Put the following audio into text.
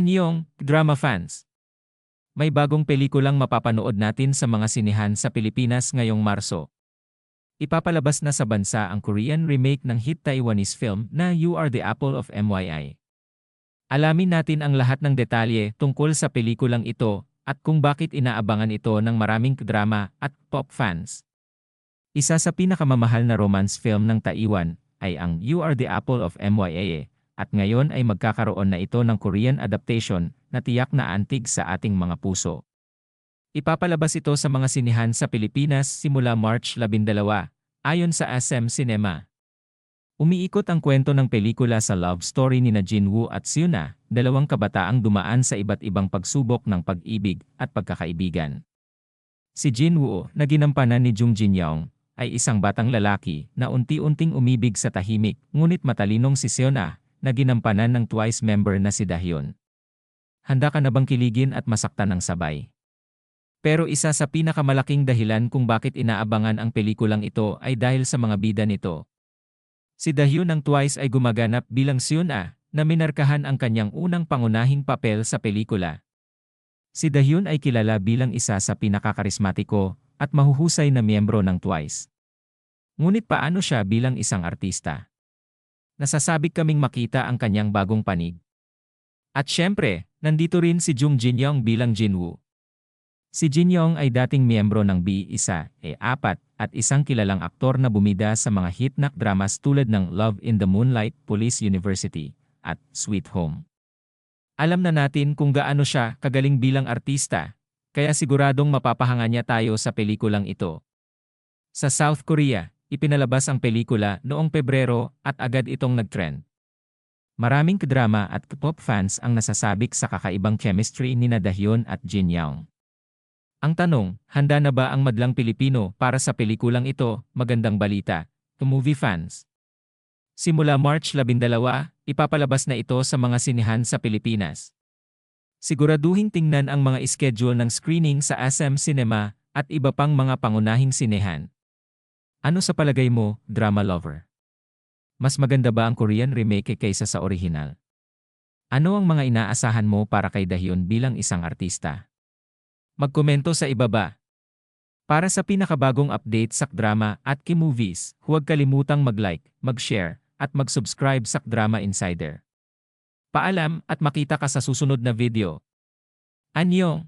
Anyong, drama fans! May bagong pelikulang mapapanood natin sa mga sinihan sa Pilipinas ngayong Marso. Ipapalabas na sa bansa ang Korean remake ng hit Taiwanese film na You Are the Apple of MYI. Alamin natin ang lahat ng detalye tungkol sa pelikulang ito at kung bakit inaabangan ito ng maraming drama at pop fans. Isa sa pinakamamahal na romance film ng Taiwan ay ang You Are the Apple of MYA at ngayon ay magkakaroon na ito ng Korean adaptation na tiyak na antig sa ating mga puso. Ipapalabas ito sa mga sinihan sa Pilipinas simula March 12, ayon sa SM Cinema. Umiikot ang kwento ng pelikula sa love story ni na Jinwoo at Seuna, dalawang kabataang dumaan sa iba't ibang pagsubok ng pag-ibig at pagkakaibigan. Si Jinwoo, na ginampanan ni Jung Jin Young, ay isang batang lalaki na unti-unting umibig sa tahimik, ngunit matalinong si Seona, na ginampanan ng Twice member na si Dahyun. Handa ka na bang kiligin at masaktan ng sabay? Pero isa sa pinakamalaking dahilan kung bakit inaabangan ang pelikulang ito ay dahil sa mga bida nito. Si Dahyun ng Twice ay gumaganap bilang Seona, na minarkahan ang kanyang unang pangunahing papel sa pelikula. Si Dahyun ay kilala bilang isa sa pinakakarismatiko at mahuhusay na miyembro ng Twice. Ngunit paano siya bilang isang artista? Nasasabik kaming makita ang kanyang bagong panig. At syempre, nandito rin si Jung Jin-young bilang Jinwoo. Si Jin-young ay dating miyembro ng B1, E4 at isang kilalang aktor na bumida sa mga hit-nak dramas tulad ng Love in the Moonlight, Police University, at Sweet Home. Alam na natin kung gaano siya kagaling bilang artista, kaya siguradong mapapahanga niya tayo sa pelikulang ito. Sa South Korea, ipinalabas ang pelikula noong Pebrero at agad itong nagtrend. Maraming drama at pop fans ang nasasabik sa kakaibang chemistry ni Dahyun at Jin Young. Ang tanong, handa na ba ang madlang Pilipino para sa pelikulang ito? Magandang balita, to movie fans. Simula March 12, ipapalabas na ito sa mga sinihan sa Pilipinas. Siguraduhin tingnan ang mga schedule ng screening sa SM Cinema at iba pang mga pangunahing sinehan. Ano sa palagay mo, drama lover? Mas maganda ba ang Korean remake kaysa sa original? Ano ang mga inaasahan mo para kay Dahyun bilang isang artista? Magkomento sa ibaba. Para sa pinakabagong update sa drama at K-movies, huwag kalimutang mag-like, mag-share, at mag-subscribe sa Drama Insider. Paalam at makita ka sa susunod na video. Anyong!